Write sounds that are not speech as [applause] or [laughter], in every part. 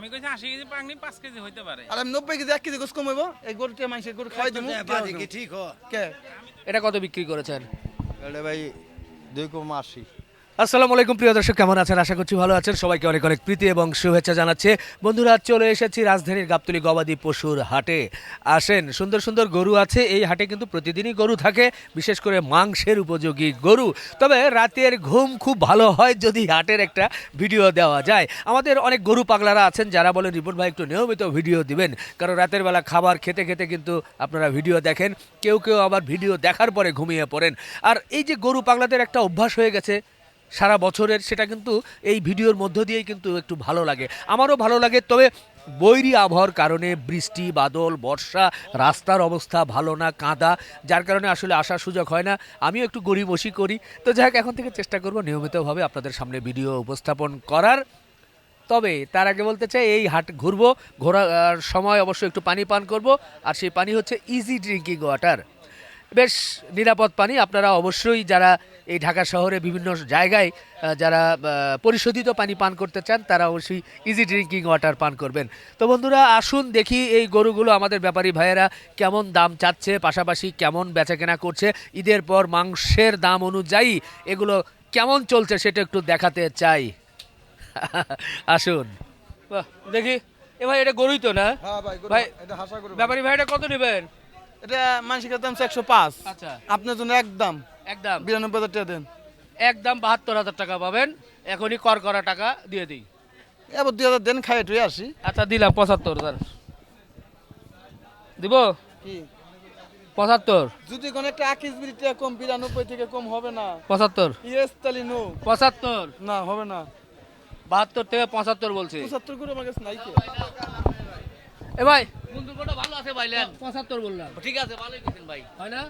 আমি কইছি আশি কেজি পাকনি পাঁচ কেজি হইতে পারে। আর আমি নব্বই কেজি এক কেজি গোস কমাইবো এই গরুটা মাংসের গরু খাওয়াই দেবো বাজি কি ঠিক হ। কে? এটা কত বিক্রি করেছেন? এটা ভাই দুই কম আশি। আসসালামু আলাইকুম, প্রিয় দর্শক, কেমন আছেন? আশা করছি ভালো আছেন। সবাইকে অনেক অনেক প্রীতি এবং শুভেচ্ছা জানাচ্ছে। বন্ধুরা, চলে এসেছি রাজধানীর গাবতলি গবাদি পশুর হাটে। আসেন, সুন্দর সুন্দর গরু আছে। এই হাটে কিন্তু প্রতিদিনই গরু থাকে, বিশেষ করে মাংসের উপযোগী গরু। তবে রাতের ঘুম খুব ভালো হয় যদি হাটের একটা ভিডিও দেওয়া যায়। আমাদের অনেক গরু পাগলারা আছেন, যারা বলেন রিপোর্ট ভাই, একটু নিয়মিত ভিডিও দিবেন। কারণ রাতের বেলা খাবার খেতে খেতে কিন্তু আপনারা ভিডিও দেখেন। কেউ কেউ আবার ভিডিও দেখার পরে ঘুমিয়ে পড়েন। আর এই যে গরু পাগলাদের একটা অভ্যাস হয়ে গেছে সারা বছরের, সেটা কিন্তু এই ভিডিওর মধ্য দিয়েই কিন্তু একটু ভালো লাগে। আমারও ভালো লাগে, তবে বৈরী আবহাওয়ার কারণে বৃষ্টি, বাদল, বর্ষা, রাস্তার অবস্থা ভালো না, কাঁদা, যার কারণে আসলে আসার সুযোগ হয় না। আমিও একটু গরিবসি করি। তো যাই এখন থেকে চেষ্টা করব নিয়মিতভাবে আপনাদের সামনে ভিডিও উপস্থাপন করার। তবে তার আগে বলতে চাই, এই হাট ঘুরবো, ঘোরার সময় অবশ্যই একটু পানি পান করব। আর সেই পানি হচ্ছে ইজি ড্রিঙ্কিং ওয়াটার বেশ নিরাপদ পানি। আপনারা অবশ্যই যারা এই ঢাকা শহরে বিভিন্ন জায়গায় যারা পরিশোধিত পানি পান করতে চান তারা অবশ্যই ইজি ড্রিঙ্কিং ওয়াটার পান করবেন। তো বন্ধুরা আসুন দেখি এই গরুগুলো আমাদের ব্যাপারী ভাইয়েরা কেমন দাম চাচ্ছে পাশাপাশি কেমন বেচাকেনা করছে। ঈদের পর মাংসের দাম অনুযায়ী এগুলো কেমন চলছে সেটা একটু দেখাতে চাই। [laughs] আসুন। দেখি। এ ভাই এটা গরুই তো না? হ্যাঁ ভাই গরু। ভাই, গরু। ব্যাপারী ভাই এটা কত নেবেন? এটা মাংসের দাম একশো পাঁচ। আচ্ছা। আপনার জন্য একদম। একদম। বিরানব্বই হাজার টাকা দেন। একদম বাহাত্তর হাজার টাকা পাবেন। এখনই কর করা টাকা দিয়ে দিই। এবার দুই হাজার দেন খাই টুয়ে আসি। আচ্ছা দিলাম পঁচাত্তর হাজার দিব? কি? পঁচাত্তর। যদি কোনো একটা আকিস বিরিটা কম বিরানব্বই থেকে কম হবে না। পঁচাত্তর। ইয়েস তালি নো। পঁচাত্তর? না হবে না। বাহাত্তর থেকে পঁচাত্তর বলছি। পঁচাত্তর করে আমার কাছে নাই এ ভাই। বন্ধুর ভালো আছে ভাইলেন পঁচাত্তর বললাম। ঠিক আছে ভালোই দিবেন ভাই। হয় না?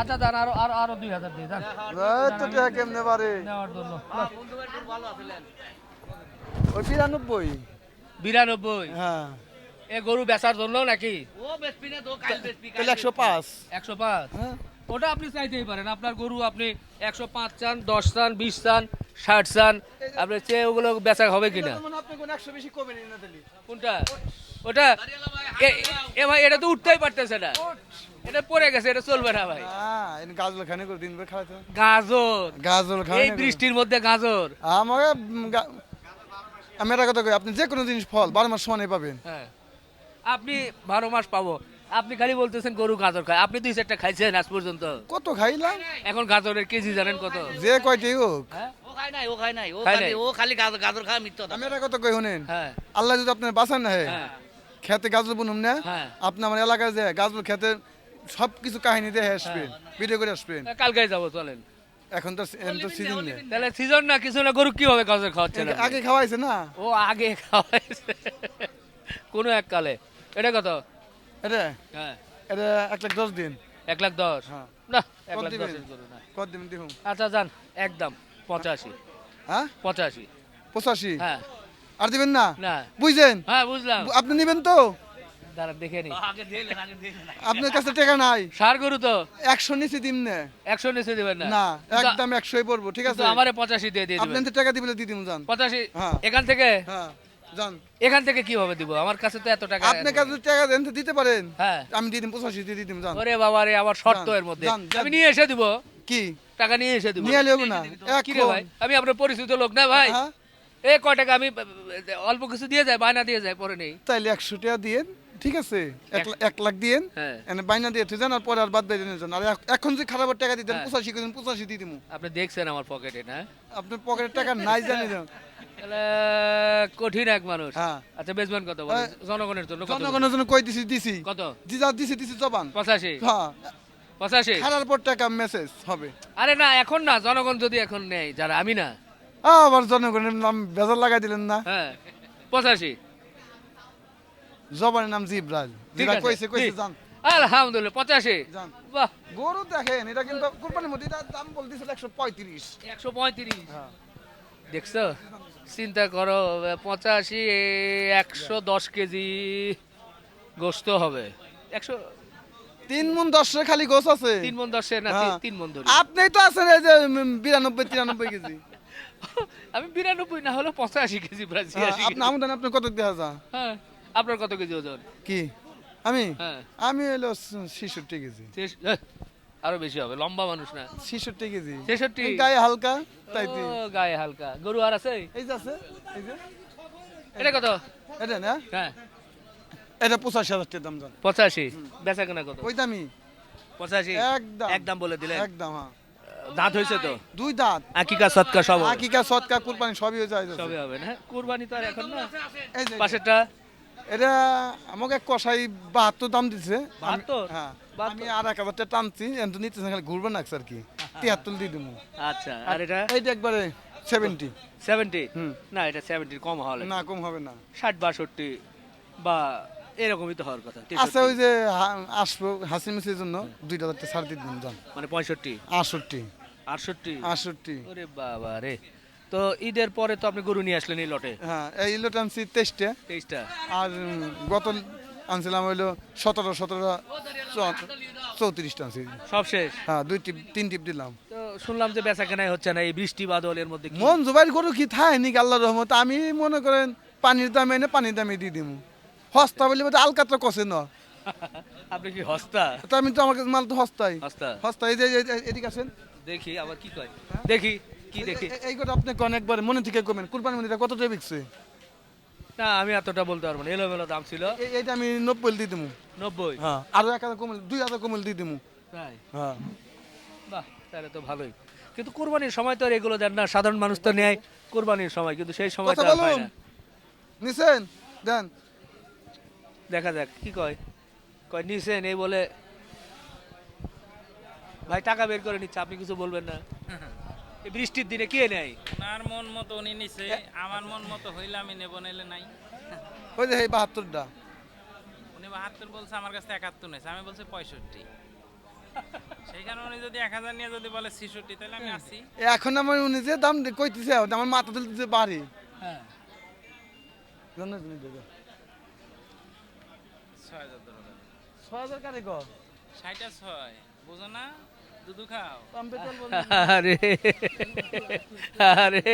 আচ্ছা দান আরও আরও আরও দুই হাজার দিয়ে দান এই তো টাকা কেমনে পারে নেওয়ার জন্য। ওই বিরানব্বই। বিরানব্বই? হ্যাঁ। এ গরু বেচার জন্য নাকি? তাহলে একশো পাঁচ। একশো পাঁচ? হ্যাঁ। ওটা আপনি চাইতেই পারেন। আপনার গরু আপনি একশো পাঁচ চান দশ চান বিশ চান ষাট চান আপনি চেয়ে ওগুলো বেচা হবে কিনা? কোনটা? ওটা? এ- ভাই এটা তো উঠতেই পারতেছে না। এটা পড়ে গেছে এটা চলবে না ভাই। গাজল খানে করে দিন খাওয়াতে গাজর? গাজল খানে এই বৃষ্টির মধ্যে গাজর? আমাকে আমি একটা কথা কই আপনি যে কোনো জিনিস ফল বারো মাস সমানে পাবেন। হ্যাঁ। আপনি বারো মাস পাবো। আপনি খালি বলতেছেন গরু গাজর খায়। আপনি দুই চারটা খাইছেন আজ পর্যন্ত। কত খাইলাম? এখন গাজরের কেজি জানেন কত? যে কয়টাই হোক। হ্যাঁ? ও খায় নাই ও খায় নাই। ও খায় খালি নাই? ও খালি গাজর গাজর খায় মিথ্যা আমি একটা কথা কই শুনেন। হ্যাঁ। আল্লাহ যদি আপনার বাঁচান না হ্যাঁ। খেতে গাজল বুনুম না হ্যাঁ। আপনি আমার এলাকায় যে গাজল খেতে সব কিছু কাহিনী দিয়ে আসবেন ভিডিও করে আসবেন। কালকে যাব চলেন। এখন তো এখন তো সিজন নেই। তাহলে সিজন না কিছু না গরু কীভাবে গাজর খাওয়াচ্ছেন আপনি? আগে খাওয়াইছে না? ও আগে খাওয়াইছে। কোনো এক কালে। এটা কত? এটা? হ্যাঁ। এটা এক লাখ দশ দিন। এক লাখ দশ। হ্যাঁ। না এক লাখ দিবেন? দশের গরু না। কত দিন দেখুন আচ্ছা যান একদম পঁচাশি। হ্যাঁ? পঁচাশি। পঁচাশি? হ্যাঁ। আর দিবেন না? না। বুঝছেন? হ্যাঁ বুঝলাম। আপনি নিবেন তো? দাঁড়া দেখে নি। আপনার কাছে টাকা নাই। সার গরু তো। একশো নিচে দিন না। একশো নিচে দেবেন না। না একদম একশোই পড়ব ঠিক আছে? আমারে পঁচাশি দিয়ে দিয়ে আপনি টাকা দিবেন দিয়ে দিন যান। পঁচাশি? হ্যাঁ। এখান থেকে? হ্যাঁ। যান। এখান থেকে কীভাবে দিব? আমার কাছে তো এত টাকা আপনি কাছে টাকা দেন তো দিতে পারেন। হ্যাঁ। আমি দিয়ে দিন পঁচাশি দিয়ে যান। ওরে বাবা রে শর্ত এর মধ্যে। আমি নিয়ে এসে দিব। কি? টাকা নিয়ে এসে দিব। নিয়ে না। কি রে ভাই? আমি আপনার পরিচিত লোক না ভাই? হ্যাঁ। এ কয় টাকা? আমি অল্প কিছু দিয়ে যায় বায়না দিয়ে যায় পরে নেই। তাইলে একশো টাকা দিয়েন ঠিক আছে? এক লাখ দিয়েন। হ্যাঁ। এনে বাইনা দিয়ে যান আর পরে আর বাদ দিয়ে যান। আর এখন যে খারাপ টাকা দিতেন হ্যাঁ। পঁচাশি পঁচাশি দিয়ে দিমু। আপনি দেখছেন আমার পকেটে না? আপনার পকেটের টাকা নাই জানি কঠিন এক মানুষ। হ্যাঁ। আচ্ছা কত হ্যাঁ। জনগণের জন্য জনগণের জন্য কই দিছি। দিছি কত দিছি দিছি জবান। পঁচাশি? হ্যাঁ। পঁচাশি? খারার পর টাকা মেসেজ হবে। আরে না এখন না জনগণ যদি এখন নেই যারা আমি না। আবার জনগণের নাম বেজার লাগাই দিলেন না। হ্যাঁ পঁচাশি। জবানের নাম যেটা আছে, কইছে কইছে। জান আলহামদুলিল্লাহ পঁচাশি। বাহ। গরু দেখেন এটা কিন্তু কুরবানির মধ্যে দাম বলতেছিল একশো পঁয়ত্রিশ। একশো পঁয়ত্রিশ। হ্যাঁ। দেখছ? চিন্তা করো পঁচাশি একশো দশ কেজি গোস্ত হবে। একশো তিন মন দশের খালি গোছ আছে। তিন মন দশে না হ্যাঁ। তিন- মন ধরি। আপনি তো আছেন এই যে বিরানব্বই তিরানব্বই কেজি। [laughs] আমি বিরানব্বই না হলো পঁচাশি কেজি প্রায় ছিয়াশি আপনি আমদানি আপনি কত দেওয়া যা হ্যাঁ আপনার কত কেজি ওজন? কি? আমি? হ্যাঁ। আমি হলো ছেষট্টি কেজি। আরও বেশি হবে লম্বা মানুষ না। ছেষট্টি কেজি। ছেষট্টি? গায়ে হালকা তাই গায়ে হালকা। গরু আর আছে? এই যে আছে এই যে। এটা কত? এটা না? হ্যাঁ। এটা পঁচাশি হাজার টাকা দাম জান। পঁচাশি? বেচা কেনা কত? ওই দামি? পঁচাশি? একদম। একদম বলে দিলেন? একদম হ্যাঁ। দাঁত হয়েছে তো? দুই দাঁত। আকিকা সৎকা সব আকিকা সৎকা কুরবানি সবই হয়ে যায় সবই হবে না? কুরবানি তো আর এখন না। এই যে পাশেরটা? এটা আমাকে কষাই বাহাত্তর দাম আমি- 72? হ্যাঁ। বাহাত্তর? আমি আর এক হাজার টানছি এত নিতেছে খালি ঘুরবে না আর কি? তিয়াত্তর দিয়ে দেবো আচ্ছা আর এটা? এইটা একবারে সেভেন্টি সেভেন্টি। না এটা সেভেন্টির কম হলে না কম হবে না। ষাট বাষট্টি বা এরকমই তো হওয়ার কথা আচ্ছা ওই যে আসব হাসি মিছির জন্য দুই হাজার টাকা ছাড় দিয়ে দিন যান। মানে পঁয়ষট্টি? আটষট্টি। আটষট্টি? আটষট্টি। ওরে বাবা রে। তো ঈদের পরে তো আপনি গরু নিয়ে আসলেন এই লটে? হ্যাঁ এই লোট আনছি তেইশটা। তেইশটা। আর গত আনছিলাম হইল সতেরো সতেরো চৌত্রিশটা আনছি সব শেষ? হ্যাঁ দুই টিপ তিন টিপ দিলাম। তো শুনলাম যে বেচা কেনাই হচ্ছে না এই বৃষ্টি বাদল এর মধ্যে মন জোবাইর গরু কি থায় নাকি আল্লাহ রহমত? আমি মনে করেন পানির দামে এনে পানির দামে দিয়ে দিব সস্তা বলে আলকাতরা কষে ন। আপনি কি হস্তা? তো আমি তো আমার কাছে মাল তো সস্তাই হস্তা? সস্তা এই যে এদিকে আসেন। দেখি আবার কি কয়? দেখি কি দেখি? এই কথা আপনি কোন একবার মনে থেকে কমেন। কুরবানি মন্দিরটা কত টাকা বিকছে? না আমি এতটা বলতে পারব না। এলোমেলো দাম ছিল। এইটা আমি নব্বই দিয়ে দিবো নব্বই? হ্যাঁ আরও এক হাজার কমল দুই হাজার কমল দিয়ে দিবো তাই? হ্যাঁ। বাহ তাহলে তো ভালোই। কিন্তু কোরবানির সময় তো আর এগুলো দেন না। সাধারণ মানুষ তো নেয় কোরবানির সময় কিন্তু সেই সময় তো আর পায় বলুন। না। নিছেন? দেন। দেখা যাক কি কয়? কয় নিছেন এই বলে? ভাই টাকা বের করে নিচ্ছে আপনি কিছু বলবেন না? এই বৃষ্টির দিনে কে নেয়? ওনার মন মতো উনি নিছে আমার মন মতো হইলে আমি নেব নাইলে নাই। ওই যে এই বাহাত্তরটা। উনি বাহাত্তর বলছে আমার কাছে একাত্তর নিয়েছে আমি বলছি পঁয়ষট্টি। সেইখানে উনি যদি এক হাজার নিয়ে যদি বলে ছিষট্টি তাহলে আমি আসি। এখন আমার উনি যে দাম কইতেছে আমার মাথা তুলতেছে বাড়ি হ্যাঁ। ছয় হাজার ছয় হাজার কারে কর ষাটটা ছয় বুঝো না? দুধু খাও। আমি পেট্রোল বলব। আরে আরে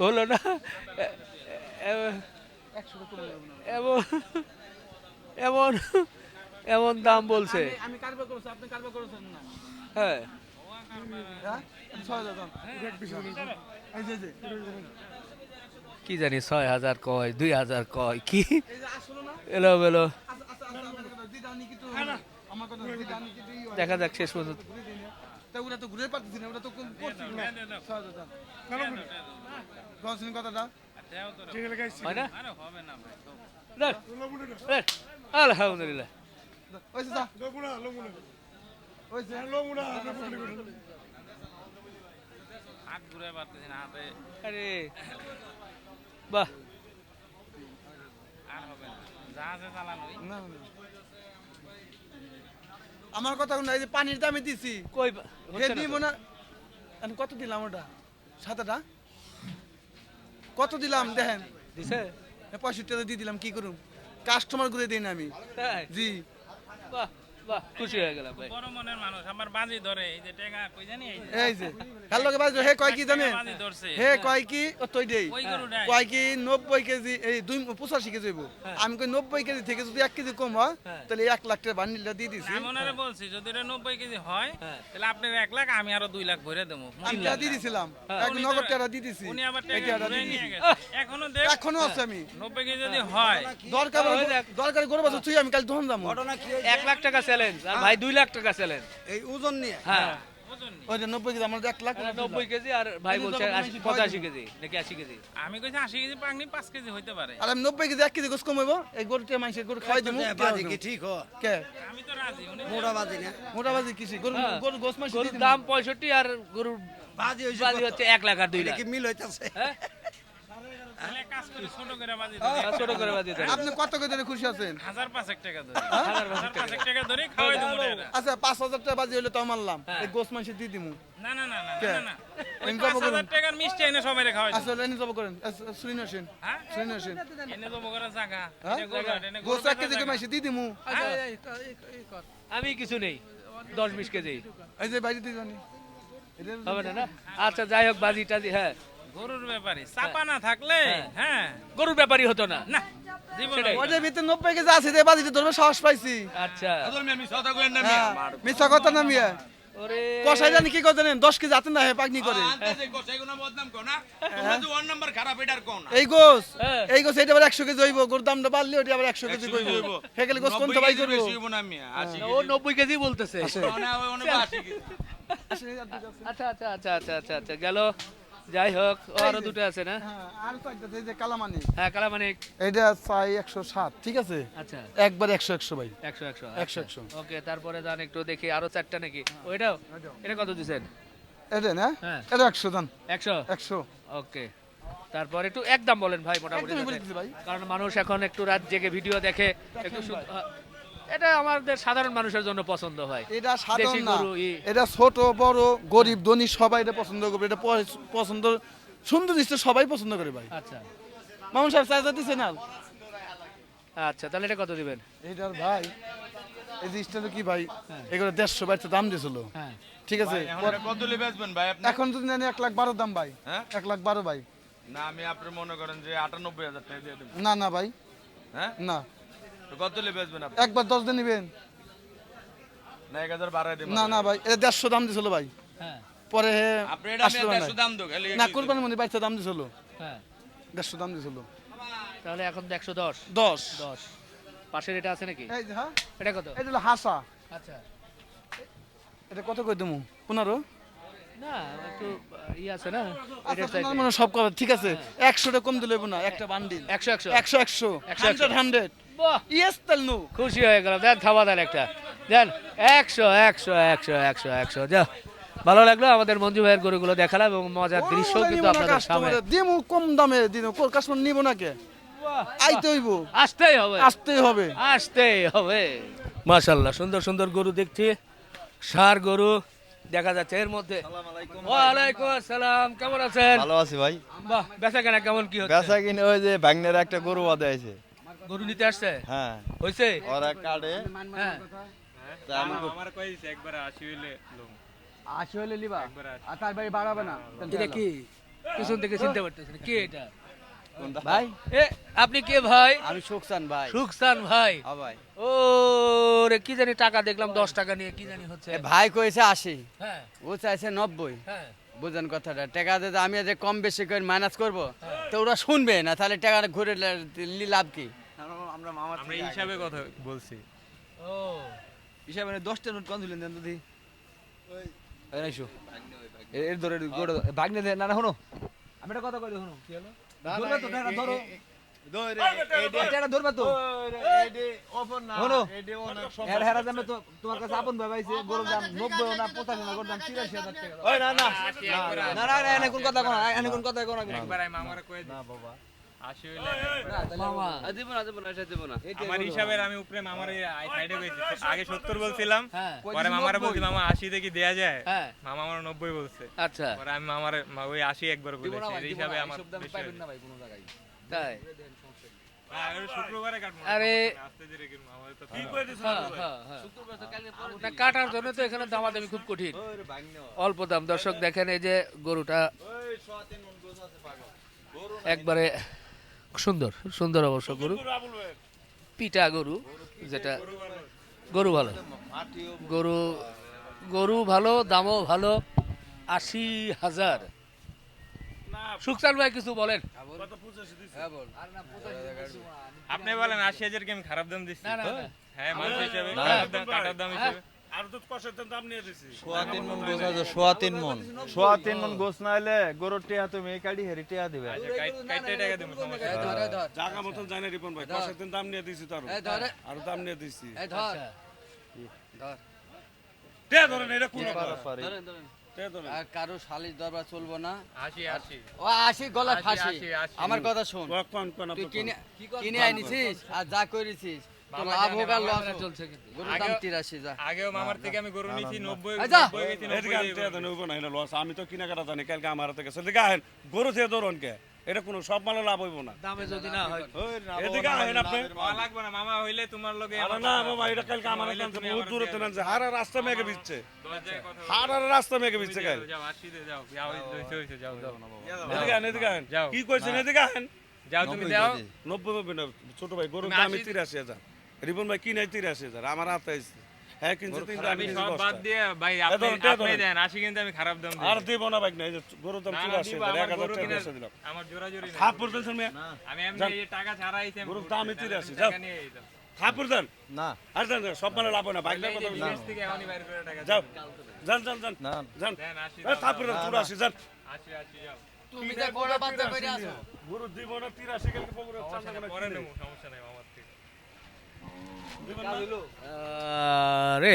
হলো না? এমন এমন এমন দাম বলছে। আমি কারবার করছি আপনি কারবার করেছেন না। হ্যাঁ। হ্যাঁ? কি জানি ছয় হাজার কয় দুই হাজার কয় কি? যে এলো আচ্ছা আচ্ছা আচ্ছা হয়। দেখা যাক শেষ পর্যন্ত। ওরা তো ঘুরে পারতেছি না ওরা তো করছি কথাটা। হয়। আলহামদুলিল্লাহ আরে বাহ আর হবে না যা আছে চালানোই না, না। আমার কথা এই যে পানির দামে দিছি। কই হে দিব না আমি কত দিলাম ওটা? সাতটা? কত দিলাম দেখেন? দিছে? পঁয়ষট্টি দিয়ে দিলাম কি করুন কাস্টমার ঘুরে দিই না আমি। জি। বাহ। বাহ খুশি হয়ে গেলাম ভাই। বড় মনের মানুষ আমার বাজি ধরে এই যে টেকা কই জানি এই যে। এই যে হ্যালো হে কয় কি জানে হে কয় কি? ও তৈ দেই কয় কি? নব্বই কেজি এই দুই পঁচাশি কেজি হইব। আমি কই নব্বই কেজি থেকে যদি এক কেজি কম হয় হ্যাঁ। তাহলে এক লাখ টাকা বান্ডিলটা দিয়ে দিছি। আমি ওনারে বলছি যদি এটা নব্বই কেজি হয় হ্যাঁ। তাহলে আপনার এক লাখ আমি আরও দুই লাখ ভরে দেবো। আমি টাকা দিয়ে দিছিলাম হ্যাঁ। এক নগদ টাকা দিয়ে দিছি। উনি আবার টাকা দিয়ে নিয়ে গেছে। এখনও দেখ এখনও আছে আমি। নব্বই কেজি যদি হয় দরকার দেখ। দরকার করে বছর তুই আমি কাল তখন যাব এক লাখ টাকা চ্যালেঞ্জ আর ভাই দুই লাখ টাকা চ্যালেঞ্জ এই ওজন নিয়ে? হ্যাঁ। নি? ওই যে নব্বই কেজি আমার এক লাখ নব্বই কেজি আর ভাই বলছে আমি আশি- তো পঁচাশি কেজি নাকি আশি কেজি? আমি কইছি আশি কেজি পাকনি পাঁচ কেজি হইতে পারে। আর আমি নব্বই কেজি এক কেজি গোস কমাইব। এই গরুটা মানুষের গরু খাওয়াই দেবো বাজি কি ঠিক হ। কে? আমি তো রাজি মোটা বাজি না। মোটাবাজি কিসি? গরু হ্যাঁ। গরু গোস মাংস গরুর দাম। পঁয়ষট্টি আর গরুর বাজি হইছে বাজি হচ্ছে এক লাখ আর দুই লাখ কি মিল হইতাছে? হ্যাঁ? ছোট করে বাজি আর ধরি। ছোট করে বাজি দেন আপনি কত করে খুশি আছেন? হাজার পাঁচেক টাকা ধরি। হ্যাঁ? হাজার পাঁচেক টাকা। ধরে খাওয়াই দেবো আচ্ছা পাঁচ হাজার টাকা বাজি হলে তো মারলাম হ্যাঁ। এই গোস মাংস দিয়ে দিবো না না না না না না ওই আমি পাঁচ যাব হাজার টাকার মিষ্টি এনে সবাই খাওয়াই দেবো। এনে যাব করেন। শ্রীন হোসেন হ্যাঁ? শ্রীন হোসেন এনে দেবো করে জায়গা হ্যাঁ? এটা গরু হাট, এনে গরু গোস এক কেজি মাংস দিয়ে দিমু। হ্যাঁ? আমি কিছু নেই দশ বিশ কেজি। এই যে দিয়ে জানি। হবে না আচ্ছা যাই হোক বাজি টাজি হ্যাঁ। গরুর ব্যাপারে। চাপা না থাকলে হ্যাঁ। গরুর ব্যাপারই হতো না। না ওদের ভিতরে নব্বই কেজি আছে রে বাজিতে ধরবে সাহস পাইছি। আচ্ছা। হ্যাঁ, কথা না মিয়া। কষাই জানি কি করে জানেন দশ কেজি হাতে না হে করে। এই গোস হ্যাঁ। এই গোস এটা আবার একশো কেজি হইব গরুর দামটা বাড়লে ওটা আবার একশো কেজি হইব। হেগেলে গোস কোন সবাই করব ও নব্বই কেজি বলতেছে। আচ্ছা আচ্ছা আচ্ছা আচ্ছা গেল। যাই হোক আরও দুটো আছে না? হ্যাঁ, আর তো যে কালামানি হ্যাঁ কালামানিক। এটা চাই একশো সাত ঠিক আছে? আচ্ছা। একবার একশো একশো ভাই। একশো একশো একশো, একশো। ওকে তারপরে যান একটু দেখি আরও চারটা নাকি? ওইটাও? এটা কত দিচ্ছেন এটা না? হ্যাঁ। এটা একশো দান একশো? একশো। ওকে। তারপর একটু একদম বলেন ভাই মোটামুটি ভাই। কারণ মানুষ এখন একটু রাত জেগে ভিডিও দেখে একটু এটা আমাদের সাধারণ মানুষের জন্য পছন্দ হয়। এটা সাধারণ না। এটা ছোট বড় গরিব ধনী সবাই এটা পছন্দ করবে। এটা পছন্দ সুন্দর দৃশ্য সবাই পছন্দ করে ভাই। আচ্ছা। মামুন সাহেব চার্জার দিচ্ছে না। আচ্ছা তাহলে এটা কত দিবেন? এইটার ভাই এই জিনিসটা কি ভাই? এগুলো দেড়শো বাড়িতে দাম দিয়েছিল। হ্যাঁ। ঠিক আছে কত বেচবেন ভাই এখন যদি নেন এক লাখ বারো দাম ভাই। হ্যাঁ? এক লাখ বারো ভাই। না আমি আপনি মনে করেন যে আটানব্বই হাজার টাকা দিয়ে দেবেন না না ভাই। হ্যাঁ? না। কত বেচবেন আপনি? একবার দশ দিন নেবেন। না এক হাজার বাড়াই দেবেন। না না ভাই এটা দেড়শো দাম দিয়েছিল ভাই। হ্যাঁ। পরে না। কোরবানি মনে দাম দিয়েছিল হ্যাঁ। দেড়শো দাম দিয়েছিল তাহলে এখন তো একশো দশ। দশ। দশ। পাশের এটা আছে নাকি? এই যে হ্যাঁ। এটা কত? এটা হাসা। আচ্ছা। এটা কত দেবো? পনেরো? না একটু ই আছে না? আচ্ছা। মনে হয় সব কথা ঠিক আছে। একশোটা কম দিলে না একটা বান্ডিল। একশো একশো। একশো একশো। একশো, একশো। Hundred hundred. খুশি হয়ে গেল দেন থাবা দেন একটা। দেন একশো একশো একশো একশো একশো। যা ভালো লাগল আমাদের মঞ্জু ভাইয়ের গরুগুলো দেখালাম এবং মজার দৃশ্য কিন্তু আপনাদের সামনে। দিমু কম দামে দিন। কোর কাস্টমার নিব না আইতে হইব। আসতেই হবে। আসতেই হবে। আসতেই হবে। মাশাল্লাহ সুন্দর সুন্দর গরু দেখছি। সার গরু দেখা যাচ্ছে এর মধ্যে। ওয়ালাইকুম আসসালাম। কেমন আছেন? ভালো আছি ভাই। বাহ বেচা কেনা কেমন কি হচ্ছে? বেচা কিনে ওই যে ভাগ্নের একটা গরু বাদে আছে। গরু নিতে আসছে? হ্যাঁ। হয়েছে ওরা কাটে। হ্যাঁ। তা আমি আসি হইলে লিবা? আর তার বাড়ি বাড়াবে না? এটা কি? পিছন থেকে চিনতে পারতেছেন। কে এটা? ভাই? এ আপনি কে ভাই? আমি সুকসান ভাই। সুখসান ভাই। হ্যাঁ ভাই। ও রে কি জানি টাকা দেখলাম দশ টাকা নিয়ে কি জানি হচ্ছে। ভাই কইছে আশি। হ্যাঁ। ও চাইছে নব্বই। হ্যাঁ। বুঝেন কথাটা। টাকা দিতে আমি যে কম বেশি করে মাইনাস করব তো ওরা শুনবে না। তাহলে টাকাটা ঘুরে লাভ কি? আমরা মামা আমরা হিসাবে কথা বলছি। ও। হিসাবে মানে দশটা নোট কন দিলেন দেন দিদি আড়াইশো এর ধরে গোড়ে ভাগ্নে দেন না না শোনো। আমি একটা কথা কই শোনো। কি হলো? ধরবে তো টাকা ধরো। টাকা ধরবে তো। শোনো। এর হেরা দামে তো তোমার কাছে আপন ভাই পাইছে দাম নব্বই না পঁচাশি না গরুর দাম তিরাশি হাজার টাকা। না না। না না না কোন কথা কোন কথা কোন না। আমার হিসাবের আমি উপরে মামার সাইডে গেছি আগে সত্তর বলছিলাম হ্যাঁ। পরে মামারে বলছি মামা আশি থেকে দেয়া যায়। হ্যাঁ। মামা আমার নব্বই বলছে। আচ্ছা। পরে আমি মামার ওই আশি একবার বলেছি এই হিসাবে আমার এইসব দাম বেশি পাইবেন হয়েছে। না ভাই কোনো জায়গায়। তাই? হ্যাঁ, ওই শুক্রবারে কাটবো আরে- আস্তে ধীরে কিনবো, আমাদের তো হ্যাঁ। হ্যাঁ হ্যাঁ না কাটার জন্য তো এখানে দামাদামি খুব কঠিন। অল্প দাম। দর্শক দেখেন এই যে গরুটা একবারে সুন্দর সুন্দর অবশ্য গরু। পিটা গরু যেটা গরু ভালো। গরু গরু ভালো দামও ভালো আশি হাজার। সুখসান ভাই কিছু বলেন। আপনি বলেন আশি হাজার কি আমি খারাপ দাম দিচ্ছি? না না না। হ্যাঁ মানুষ হিসাবে কাটার দাম- কাটার দাম হিসাবে। সোয়া তিন মন গোছ আছে সোয়া তিন মন। সোয়া তিন মন গোছ না হলে গরুর টিয়া তুমি কাটি হেরি টিয়া দিবে। কাইট- কাইটে টাকা দেবো সমস্যা নেই। ধরে ধর। জায়গা মতন জানি রিপন ভাই পাশের দিন দাম নিয়ে দিছি তার আর দাম নিয়ে দিছি। এই ধর। তে ধরেন এটা কোন পারি। ধরেন ধরেন। আর কারও শালিশ দরবার চলবো না। ও আশি গলা ফাঁসি। আমার কথা শোন। কোন কোন তুই কিনে? কিনে আনিছিস? আর যা করেছিস লাভ হোক আর লস চলছে কিন্তু গরুর দাম আগেও- তিরাশি যা আগেও মামার থেকে আমি গরু নিয়েছি নব্বই এই যা। নব্বই গেছি এদিকে নব্বই আমি তে ধরেন উবো না এটা লস আমি তো কিনা কাটা জানি কালকে আমার হাতে গেছে দেখে আহেন গরু থেকে ধরুন কে এটা কোনো সব মালে লাভ হইব না দামে যদি না হয় এদিকে আহেন আপনি লাগবে না মামা হইলে তোমার লগে আরে না বাবা এটা কালকে আমার কাছে বহুত দূরে তো না হারা রাস্তা মেঘে বিচ্ছে হারা রাস্তা মেঘে বিচ্ছে কাল যাও আসিতে যাও যাও হইছে হইছে যাও যাও এদিকে আহেন এদিকে আহেন যাও। কি কইছেন এদিকে আহেন যাও তুমি দাও নব্বই নব্বই না ছোট ভাই গরুর দামে আশি- তিরাশি হাজার রিপন ভাই কিনাই তিরাশি হাজার আমার হাতে আইছে হ্যাঁ কিনছে তিনটা আমি আমি সব বাদ দিয়ে ভাই আপনি আপনি দেন আসি কিন্তু আমি খারাপ দাম দিই আর দিব না ভাই না এই যে গরুর দাম না, না, তিরাশি দিব, হাজার এক আমার হাজার গরু টাকা কিনার- দিলাম। আমার জোরাজোরি নেই। খাপুর দেন মেয়ে আমি এমনি এই টাকা ছাড়া আইছি আমি গরুর বলছি, দামই তাহলে তিরাশি, আমি যাও। টাকা খাপুর দেন। না। আর দেন সব মানে লাভ না বাইক কথা। বিদেশ থেকে এখনই বাইরে করে টাকা যাও। যান যান যান। না। যান। দেন, আসি এ, খাপুর দেন দাও। চুরাশি যান। আসি, আসি, যাও। তুমি যে বড় বাচ্চা করে আসো। গরু দিব না তিরাশি কালকে পকেটে চান্দা করে কিনে। নেব, সমস্যা নেই আমার না? রে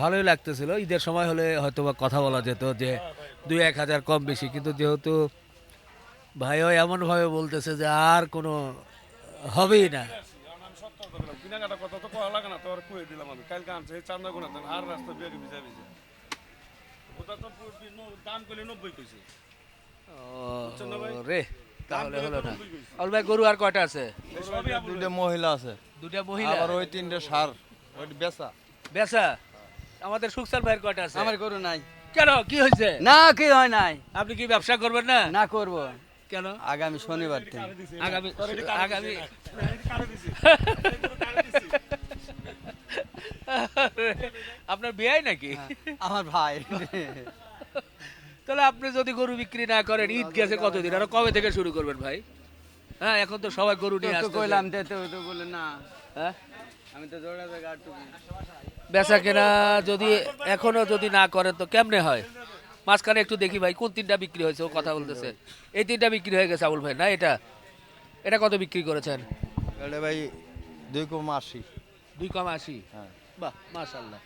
ভালোই লাগতেছিল ঈদের সময় হলে হয়তো বা কথা বলা যেত যে দুই এক হাজার কম বেশি কিন্তু যেহেতু ভাইও এমনভাবে বলতেছে যে আর কোনো হবেই না কথা কেনাকাটা কথা তো লাগে না, কয়ে দিলাম আমি। কালকে আনছে, চান্দা গোনা দেন, আর রাস্তা বেগে ভিজা ভিজা। ওটা তো দাম করলে নব্বই কইছে। বুঝছেন না ভাই? ও, রে তাহলে হলো না। অল ভাই গরু আর কয়টা আছে? দুইটা মহিলা আছে। দুটা মহিলা? আবার ওই তিনটে সার ওই বেচা। বেসা আমাদের সুখসার ভাইয়ের কয়টা আছে? আমার গরু নাই। কেন? কি হয়েছে? না কি হয় নাই। আপনি কি ব্যবসা করবেন না? না করব। কেন? আগামী শনিবার দিন আগামী আগামী আপনার বিয়াই নাকি? আমার ভাই। [laughs] তাহলে আপনি যদি গরু বিক্রি না করেন ঈদ গেছে কতদিন? আরও কবে থেকে শুরু করবেন ভাই? হ্যাঁ এখন তো সবাই গরু নিয়ে তো আসছে কইলাম তো তো বলে না। হ্যাঁ? আমি তো দৌড়া জায়গা বেচা কেনা যদি এখনও যদি না করেন তো কেমনে হয়? মাঝখানে একটু দেখি ভাই কোন তিনটা বিক্রি হয়েছে ও কথা বলতেছে। এই তিনটা বিক্রি হয়ে গেছে আবুল ভাই না এটা? এটা কত বিক্রি করেছেন? এটা ভাই দুই কম আশি। দুই কম আশি? হ্যাঁ। বাহ মাশাল্লাহ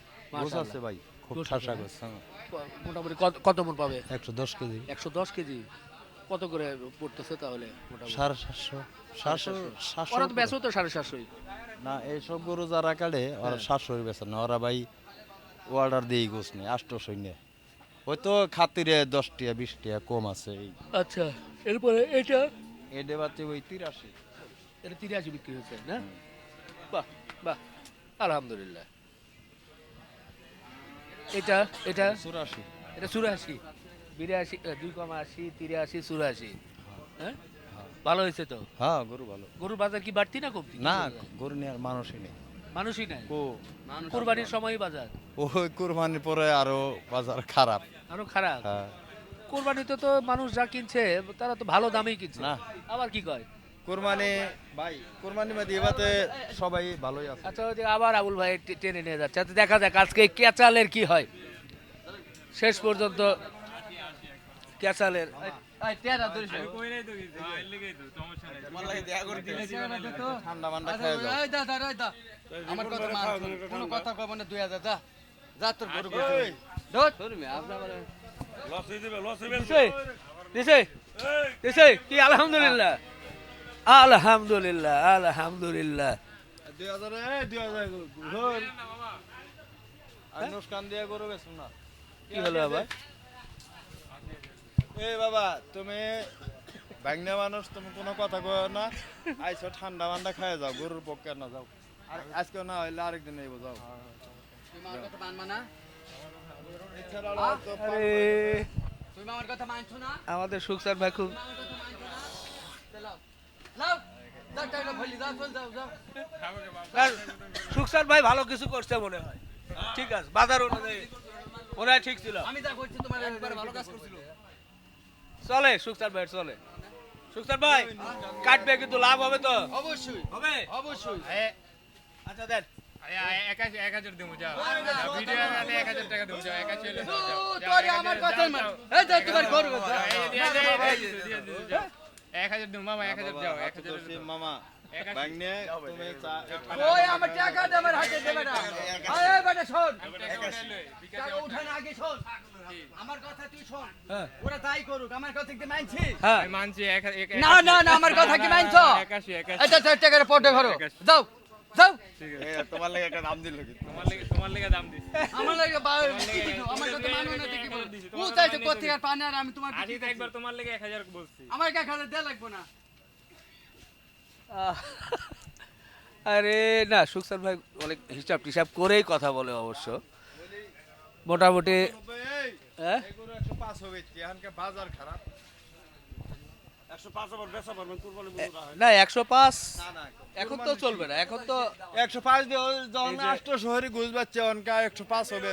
আছে ভাই। খুব ঠাসা গোছ হ্যাঁ। মোটামুটি কত- মন পাবে? একশো দশ কেজি। একশো দশ কেজি? কত করে পড়তেছে তাহলে সাড়ে সাতশো। সাতশো সাতশো। বেচো তো সাড়ে সাতশোই। না এইসব গরু যারা কাটে ওরা সাতশো বেচে না। ওরা ভাই অর্ডার দিয়েই গোছ নেই আটশোশো নেই ওই তো খাতিরে দশ টাকা বিশ টাকা কম আছে আচ্ছা এরপরে এটা? এডে বাতি ওই তিরাশি। এটা তিরাশি বিক্রি হয়েছে না? বাহ বাহ। আলহামদুলিল্লাহ। এটা এটা? চুরাশি। এটা চুরাশি। বিরাশি দুই কমা আশি তিরাশি চুরাশি। হ্যাঁ? ভালো হয়েছে তো? হ্যাঁ গরু ভালো। গরুর বাজার কি বাড়তি না কমতি? না গরু নেওয়ার মানুষই নেই। মানুষই নাই? কো কোরবানির সময় বাজার? ওই কুরবানির পরে আরও বাজার খারাপ। আরও খারাপ? হ্যাঁ। কোরবানিতে তো মানুষ যা কিনছে তারা তো ভালো দামেই কিনছে। না। আবার কি কয়? কুরবানি ভাই কুরবানি মাদি এবারে সবাই ভালোই আছে। আচ্ছা ওই যে আবার আবুল ভাই টেনে নিয়ে যাচ্ছে। আচ্ছা দেখা যাক আজকে এই কেচালের কি হয়? শেষ পর্যন্ত। ঠান্ডা মান্ডা যাও আমার কথা মান কোনো কথা কব না 2000 যা। যা তোর গরু গরু ধর। ধরবে আপনার লস হয়ে যাবে, লস হয়ে যাবে। দিছে দিছে দিছে কি আলহামদুলিল্লাহ। আলহামদুলিল্লাহ আলহামদুলিল্লাহ। কি হলো আবার এই বাবা তুমি মানুষ তুমি কোনো কথা কয় না। আইসো ঠান্ডা মান্ডা খাই যাও গরুর পক্ষে না যাও। আজকে না হইলে আরেকদিন আইবো যাও। তুমি আমার কথা মানবা না? সুখসার ভাই ভালো কিছু করছে মনে হয় ঠিক আছে বাজার অনুযায়ী মনে হয় ঠিক ছিল আমি যা করছি তোমার একবার ভালো কাজ করছিল চলে সুখসার ভাই চলে সুখসার ভাই কাটবে কিন্তু লাভ হবে তো অবশ্যই হবে অবশ্যই আচ্ছা দেন আয়, আয়, এক হাজার- এক দেবো, যাও। যাও, ভিডিও এক হাজার টাকা দেবো, যাও, একাশি হলে যাও, যাও, যাও, তোর এক হাজার, আমার কথা এক হাজার দিন মামা, এক হাজার যাও, এক হাজার মামা। আমার টাকা দে হাতে দেবে না বেটা। শোন। টাকা উঠাইলো, বিকাশে টাকা উঠান আগে শোন। আমার কথা তুই শোন। হ্যাঁ। ওরা তাই করুক আমার কথা কি মানছিস? হ্যাঁ। মানছি এক- এক- না না না আমার কথা কি মানছো? একাশি, একাশি। এটা চার টাকার পটে ঘরো যাও। যাও। তোমার লেগে একটা দাম দিল তোমার লেগে তোমার লেগে দাম দিছি। আমার লাগে আমার কথা মানো না দেখি বলো। ও চাইছে কোথা থেকে পানি আর আমি তোমার আজকে তো একবার তোমার লেগে এক হাজার বলছি। আমার এক হাজার লাগবে না। আরে না সুখসান ভাই অনেক হিসাব টিসাব করেই কথা বলে অবশ্য। মোটামুটি হ্যাঁ? বাজার খারাপ একশো পাঁচ আবার বেচা পারবেন কুরবানি বুঝা হয় না একশো পাঁচ এখন তো চলবে না এখন তো একশো পাঁচ দিয়ে যখন আষ্ট শহরে ঘুষ পাচ্ছে অনকা একশো পাঁচ হবে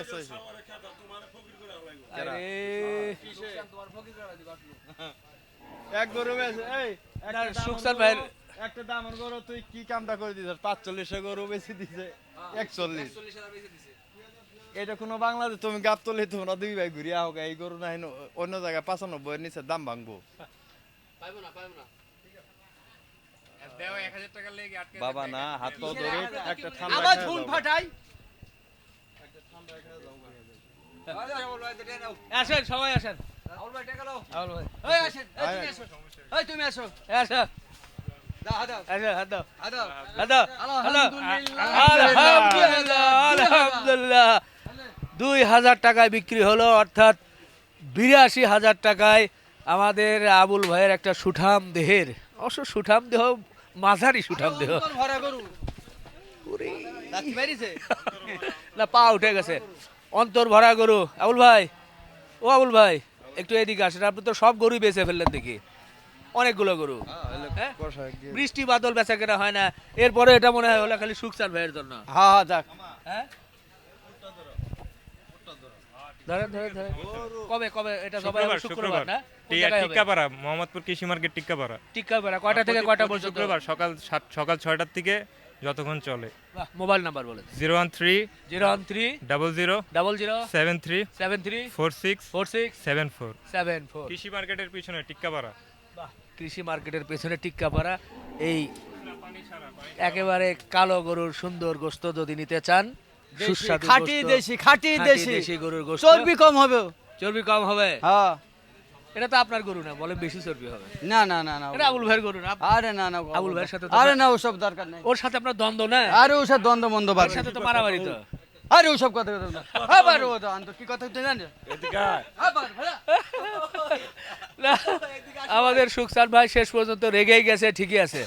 এক গরু এই না, একটা সুখসান দামন ভাইয়ের- একটা দামন গরু তুই কি কামটা করে পাঁচচল্লিশে গরু বেশি দিছে একচল্লিশ। এটা কোনো বাংলাদেশ তুমি গাপ তুলে তোমরা দুই ভাই ঘুরিয়া হোক এই গরু না অন্য জায়গায় পাঁচানব্বই এর নিচে দাম ভাঙবো। বাবা না হাত পাও ধরে একটা ঠান্ডা আবার ফাটাই আসেন সবাই আসেন। আউল ভাই টাকা দাও। আউল ভাই। এই আসেন এই তুমি আসো। আসো। এ, আসো। দাও দাও। আসো হাত দাও। দাও। হাত দাও। আলহামদুলিল্লাহ। আলহামদুলিল্লাহ আলহামদুলিল্লাহ। দুই হাজার টাকায় বিক্রি হলো অর্থাৎ বিরাশি হাজার টাকায় আমাদের আবুল ভাইয়ের একটা সুঠাম দেহের অবশ্য সুঠাম দেহ মাঝারি সুঠাম দেহ। ভরা গরু। না পা উঠে গেছে। অন্তর ভরা গরু। আবুল ভাই ও আবুল ভাই একটু এদিকে আসেন। আপনি তো সব গরুই বেচে ফেললেন দেখি। অনেকগুলো গরু। হ্যাঁ? বৃষ্টি বাদল বেচা কেনা হয় না। এরপরে এটা মনে হয় হলো খালি সুখসার ভাইয়ের জন্য। হ্যাঁ হ্যাঁ যাক। হ্যাঁ? ধরেন ধরেন ধরেন। কবে কবে? এটা সবাই শুক্রবার শুক্রবার না? কোন টিয়া- জায়গায় হবে? টিক্কাপাড়া মোহাম্মদপুর কৃষি মার্কেট টিক্কাপাড়া টিক্কাপাড়া কয়টা থেকে কয়টা পর্যন্ত? শুক্রবার সকাল সাত সকাল ছয়টার থেকে যতক্ষণ চলে। মোবাইল নাম্বার বলেন zero one three zero one three double zero double zero seven three seven three four six four six seven four. Seven four. কৃষি মার্কেটের পিছনে টিক্কাপাড়া কৃষি মার্কেটের পেছনে টিক্কাপাড়া এই একেবারে কালো গরুর সুন্দর গোস্ত যদি নিতে চান সুস্বাদু খাঁটি গোশত, দেশি খাঁটি খাঁটি দেশি। দেশি গরুর গোস্ত চর্বি কম হবে। চর্বি কম হবে? হ্যাঁ। এটা তো আপনার গরু না বলে বেশি চর্বি হবে। না না না না এটা আবুল ভাইয়ের গরু না? আরে না না আবুল ভাইয়ের সাথে তো আরে না ওসব দরকার নাই। ওর সাথে আপনার দ্বন্দ্ব না? আরে ওসব দ্বন্দ্ব মন্দ বাদ ওর সাথে তো মারামারি তো। আরে ওসব কথা কথা না। [laughs] আবার ও কি কথা তুই জানিস এদিকে আবার ভাড়া [laughs] না, আমাদের সুখসান ভাই শেষ পর্যন্ত রেগেই গেছে ঠিকই আছে।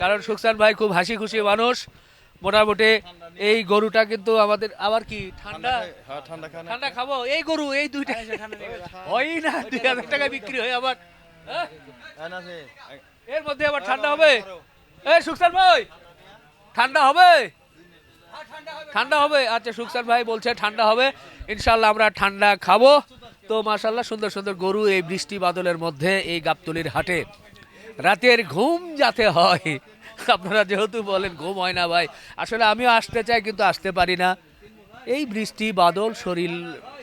কারণ সুখসান ভাই খুব হাসি খুশি মানুষ। মোটামুটি এই গরুটা কিন্তু আমাদের আবার কি ঠান্ডা? হ্যাঁ ঠান্ডা খাব? এই গরু এই দুইটা। হয় না দুই হাজার টাকা বিক্রি হয় আবার। হ্যাঁ? এর মধ্যে আবার ঠান্ডা হবে? এই সুখসান ভাই ঠান্ডা হবে? ঠান্ডা হবে। আচ্ছা সুখসান ভাই বলছে ঠান্ডা হবে। ইনশাল্লাহ আমরা ঠান্ডা খাব। তো মাশাল্লাহ সুন্দর সুন্দর গরু এই বৃষ্টি বাদলের মধ্যে এই গাবতলির হাটে। রাতের ঘুম যাতে হয়। আপনারা যেহেতু বলেন, ঘুম হয় না ভাই। আসলে আমিও আসতে চাই, কিন্তু আসতে পারি না। এই বৃষ্টি, বাদল, শরীর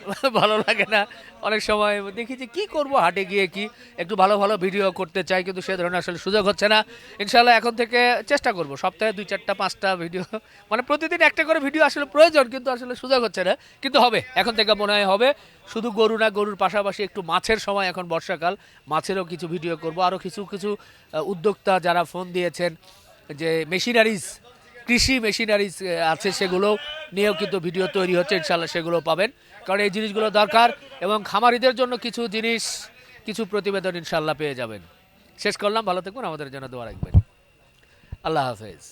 [laughs] ভালো লাগে না। অনেক সময় দেখি যে কী করব, হাটে গিয়ে কি একটু ভালো ভালো ভিডিও করতে চাই, কিন্তু সে ধরনের আসলে সুযোগ হচ্ছে না। ইনশাল্লাহ এখন থেকে চেষ্টা করব। সপ্তাহে দুই চারটা, পাঁচটা ভিডিও। মানে প্রতিদিন একটা করে ভিডিও আসলে প্রয়োজন, কিন্তু আসলে সুযোগ হচ্ছে না। কিন্তু হবে, এখন থেকে মনে হয় হবে। শুধু গরু না, গরুর পাশাপাশি একটু মাছের সময় এখন বর্ষাকাল। মাছেরও কিছু ভিডিও করব। আরও কিছু কিছু উদ্যোক্তা যারা ফোন দিয়েছেন যে মেশিনারিজ, কৃষি মেশিনারিজ আছে সেগুলো নিয়েও কিন্তু ভিডিও তৈরি হচ্ছে ইনশাল্লাহ সেগুলো পাবেন। কারণ এই জিনিসগুলো দরকার এবং খামারিদের জন্য কিছু জিনিস, কিছু প্রতিবেদন ইনশাল্লাহ পেয়ে যাবেন। শেষ করলাম, ভালো থাকবেন আমাদের জন্য দোয়া রাখবেন। আল্লাহ হাফেজ।